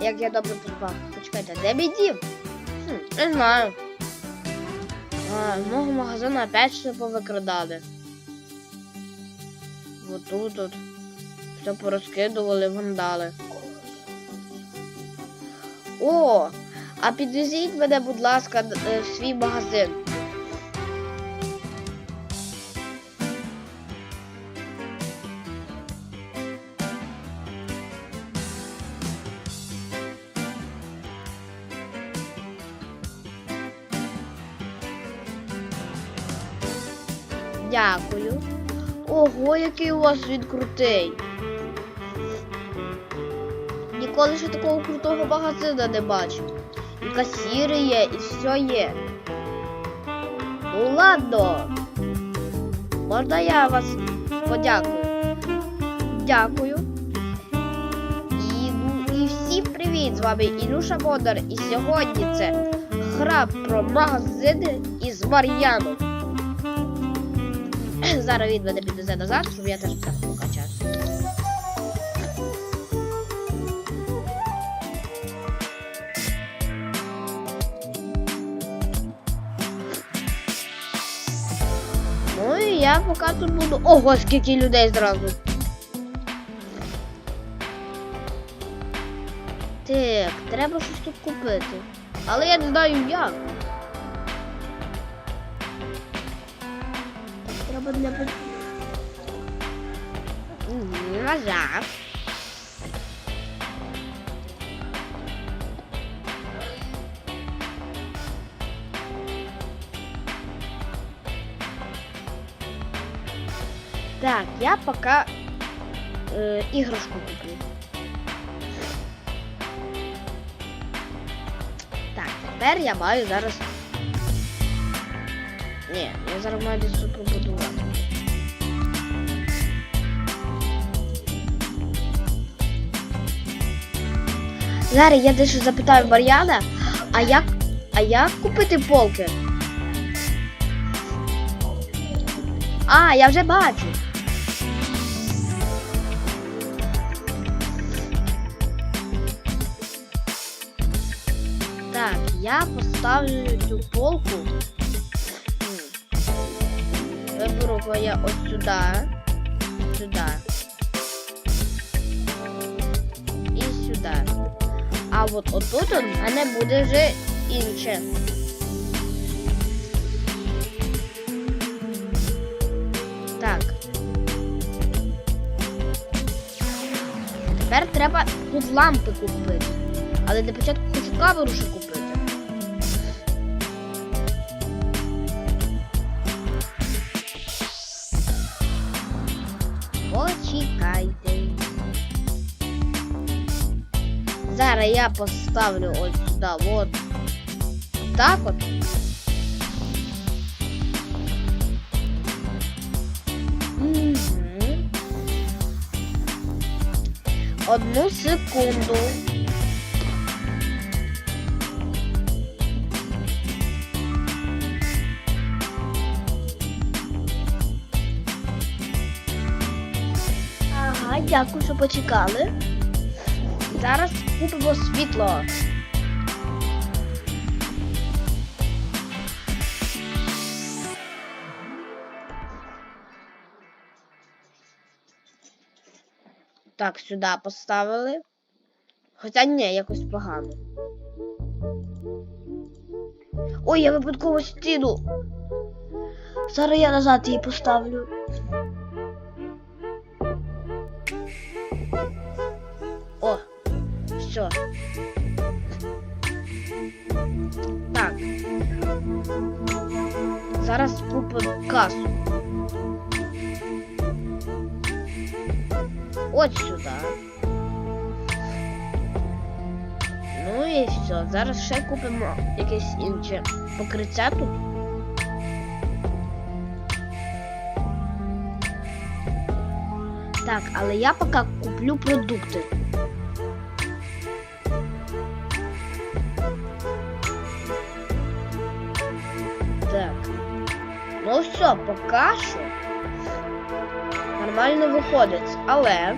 Як я добре поспав. Почекайте, де мій дім? Хм, не знаю. А, з мого магазину опять все повикрадали. Вот тут от. Все порозкидували вандали. О! А підвезіть мене, будь ласка, е, в свій магазин. Дякую. Ого, який у вас він крутий. Ніколи ще такого крутого магазина не бачив. І касіри є, і все є. Ну ладно. Можна я вас подякую? Дякую. І, і всім привіт! З вами Ілюша Бондар. І сьогодні це гра про магазини із Мар'яном. Зараз він мене підвезе назад, щоб я теж так покачався. Ну і я поки тут буду. Ого, скільки людей зразу. Так, треба щось тут купити. Але я не знаю як. Треба для Назад. Так, я пока э, іграшку куплю. Так, тепер я маю зараз. Ні, я зараз маю десь тут. Зараз я дещо запитаю Мар'яна, а як. А як купити полки? А, я вже бачу. Так, я поставлю цю полку. Виберу я от сюди. Сюди. І сюди. А от отут у мене буде вже інше. Так. Тепер треба тут лампи купити. Але для початку хочу камеру ще купити. Зараз я поставлю ось сюди, от. Так от. Мгм. Одну секунду. Ага, дякую, що почекали. Зараз купимо світло. Так, сюди поставили. Хоча ні, якось погано. Ой, я випадково стіну. Зараз я назад її поставлю. Все. Так. Зараз купимо касу. От сюди. Ну і все. Зараз ще купимо якесь інше покриття тут. Так, але я поки куплю продукти. Все, поки що нормально виходить, але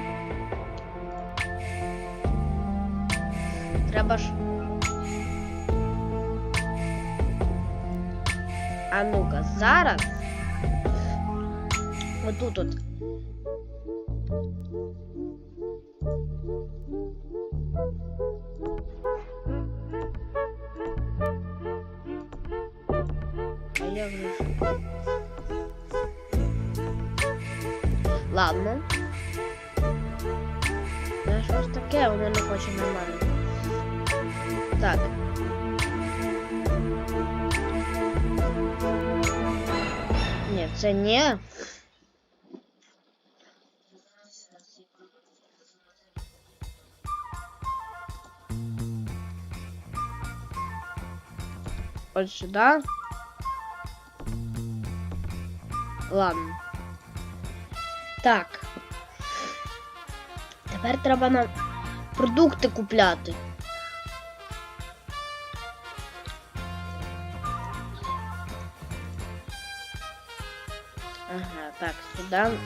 Треба ж. А ну-ка, зараз. Отут от. Ладно. Що ж таке, воно не хоче нормально. Так. Ні, це не. От сюди. Ладно. Так. Тепер треба нам продукти купляти. Ага, так, сюди.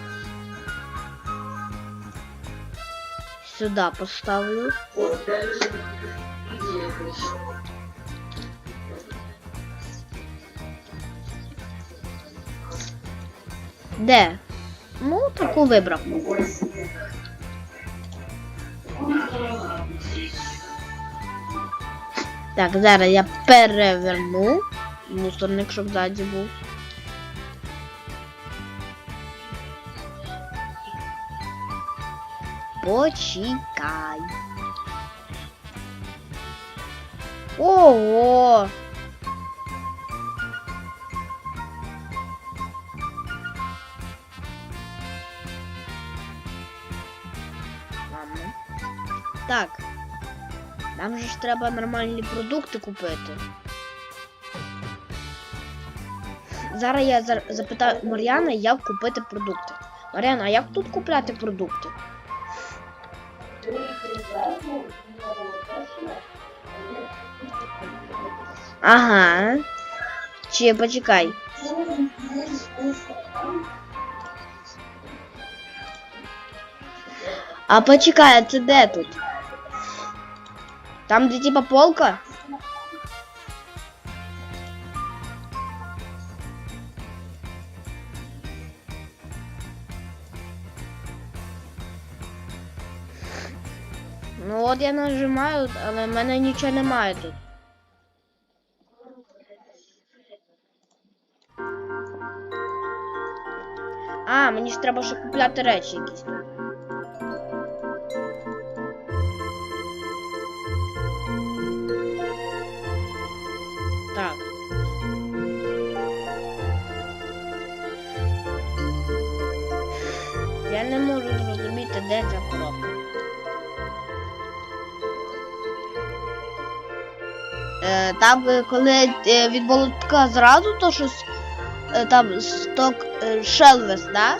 Сюди поставлю. Де? Ну, таку вибрав. Так, зараз я переверну. Мусорник, щоб ззаді був. Почекай. Ого! Так. Нам же ж треба нормальні продукти купити. Зараз я запитаю Мар'яна, як купити продукти. Мар'яна, а як тут купляти продукти? Ага. Чи почекай. А почекай, а це де тут? Там, де типа полка? Ну от я нажимаю, але в мене нічого немає тут. А, мені ж треба ще купляти речі якісь. Так. Я не можу зрозуміти, де ця коробка. Е, там, е, коли е, від болотка зразу, то щось е, там сток шелвес, да?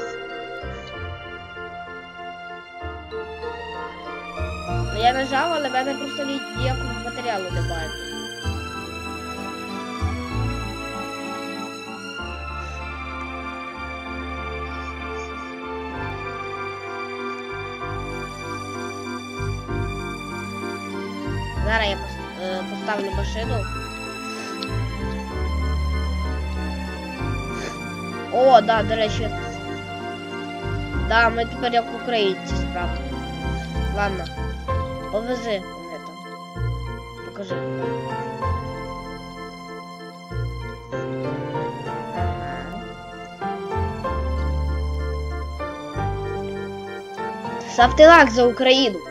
Ну, Я нажав, але в мене просто ні- ніякого матеріалу немає. Зараз я е, поставлю машину. О, да, до речі. Да, ми тепер як українці справді. Ладно. Повези мене там. Покажи. Ставте лайк за Україну.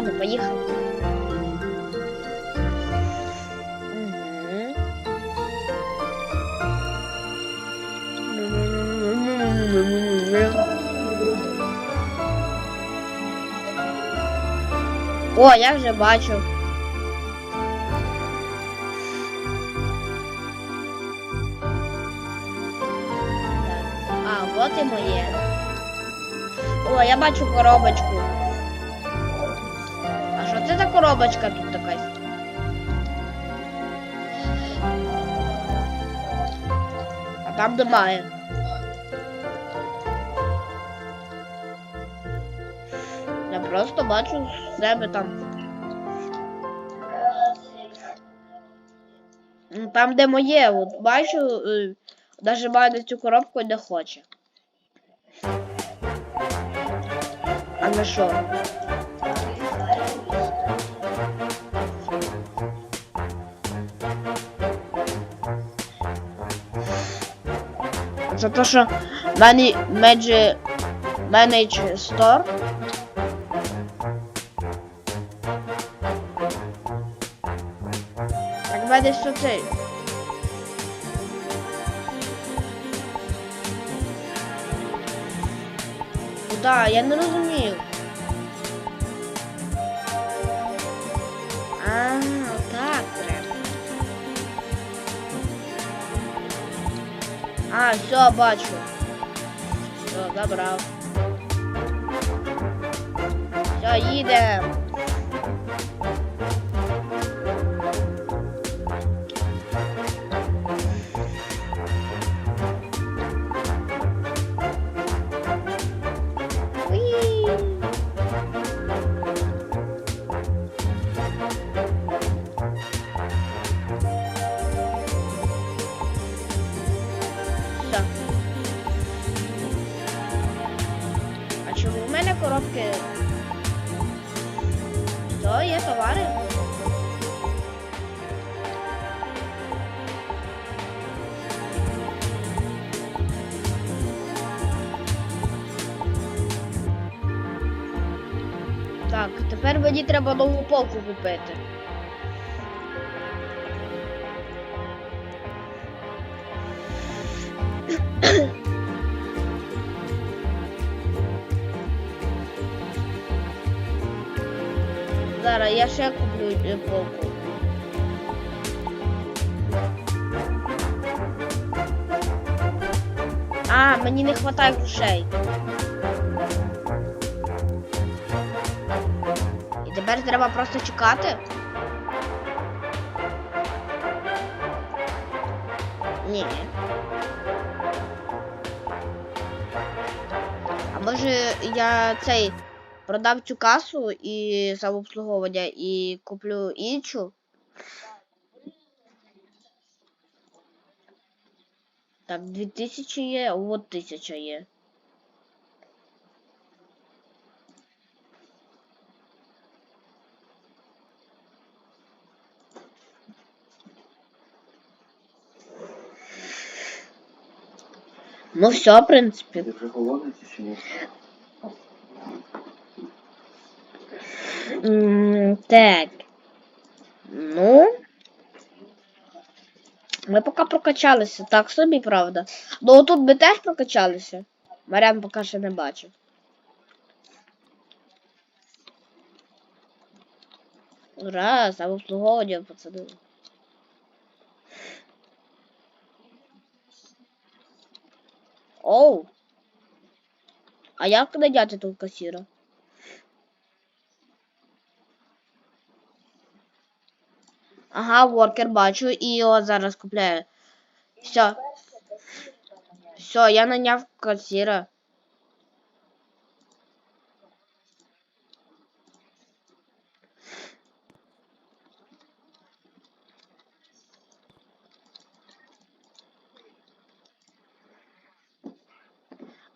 Ладно, поехали. Мгм. О, я вже бачу. А, вот і моє. О, я бачу коробочку. Це коробочка тут такая, А там немає. Я просто бачу себе там. Ну, там, де моє, от бачу, е, навіть маю цю коробку де хоче. А на що? За те, що Manage, Manage Store. Так мене що це? Куда? Я не розумію. А, все, бачу. Все, забрав. Все, їдемо. Мені треба нову полку купити. Зараз я ще куплю е, полку. А, мені не вистачає грошей. Тепер треба просто чекати. Ні. А може я цей продам цю касу і самообслуговування і куплю іншу? Так, 2000 є, от 1000 є. Ну все, в принципі. Ти вже голодний чи ні? Так. Ну. Ми поки прокачалися, так собі, правда. Ну тут ми теж прокачалися. Марян поки ще не бачив. Ура, самообслуговування, пацани. Оу. А як наняти тут касіра? Ага, воркер бачу і його зараз купляю. Все. Все, я наняв касіра.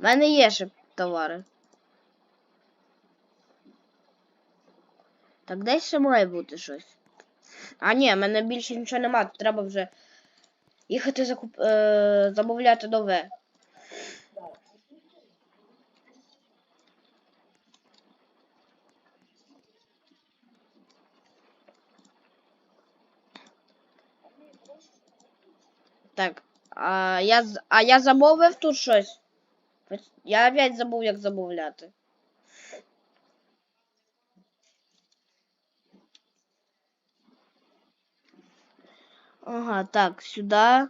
Мене є ще товари. Так десь ще має бути щось. А ні, в мене більше нічого нема, треба вже їхати закуп... е... замовляти нове. Так, а я, а я замовив тут щось. Я опять забув, як замовляти. Ага, так, сюда.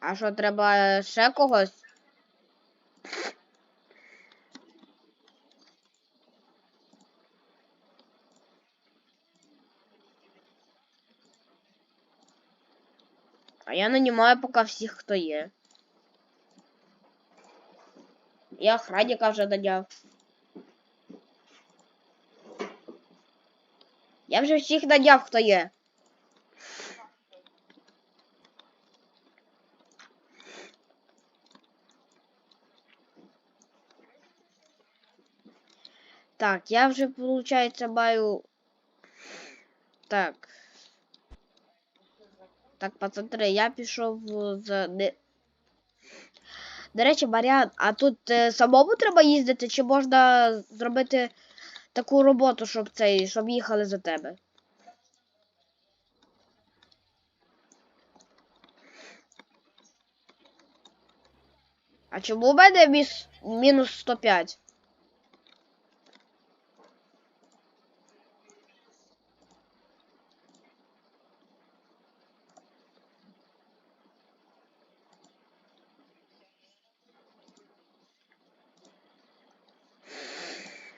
А що, треба ще когось? А я нанімаю поки всіх, хто є. Я охранника вже наняв. Я вже всіх наняв, хто є. Так, я вже, получается, маю. Так. Так, пацани, я пішов з. До речі, Маріан, а тут е, самому треба їздити, чи можна зробити таку роботу, щоб цей, щоб їхали за тебе? А чому в мене міс... мінус 105?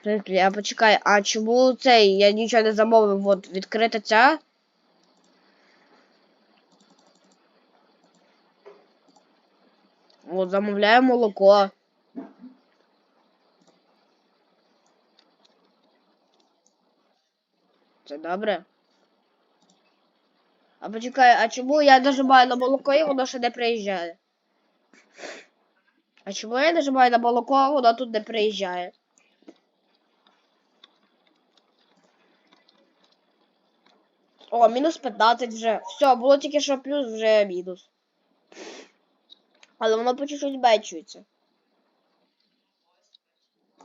Я почекай, а чому цей? Я нічого не замовив, от відкрита ця. От замовляю молоко. Це добре. А почекай, а чому я нажимаю на молоко і воно ще не приїжджає? А чому я нажимаю на молоко, а воно тут не приїжджає? О, мінус 15 вже. Все, було тільки що плюс, вже мінус. Але воно по чуть-чуть.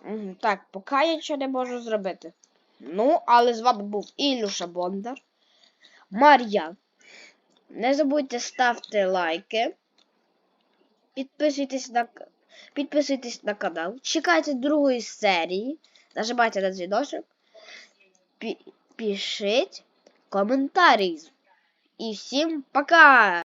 Угу, так, поки я нічого не можу зробити. Ну, але з вами був Ілюша Бондар. Мар'ян. Не забудьте ставити лайки. Підписуйтесь на, підписуйтесь на канал. Чекайте другої серії. Нажимайте на дзвіночок. Пі- Пишіть коментарі. І всем пока!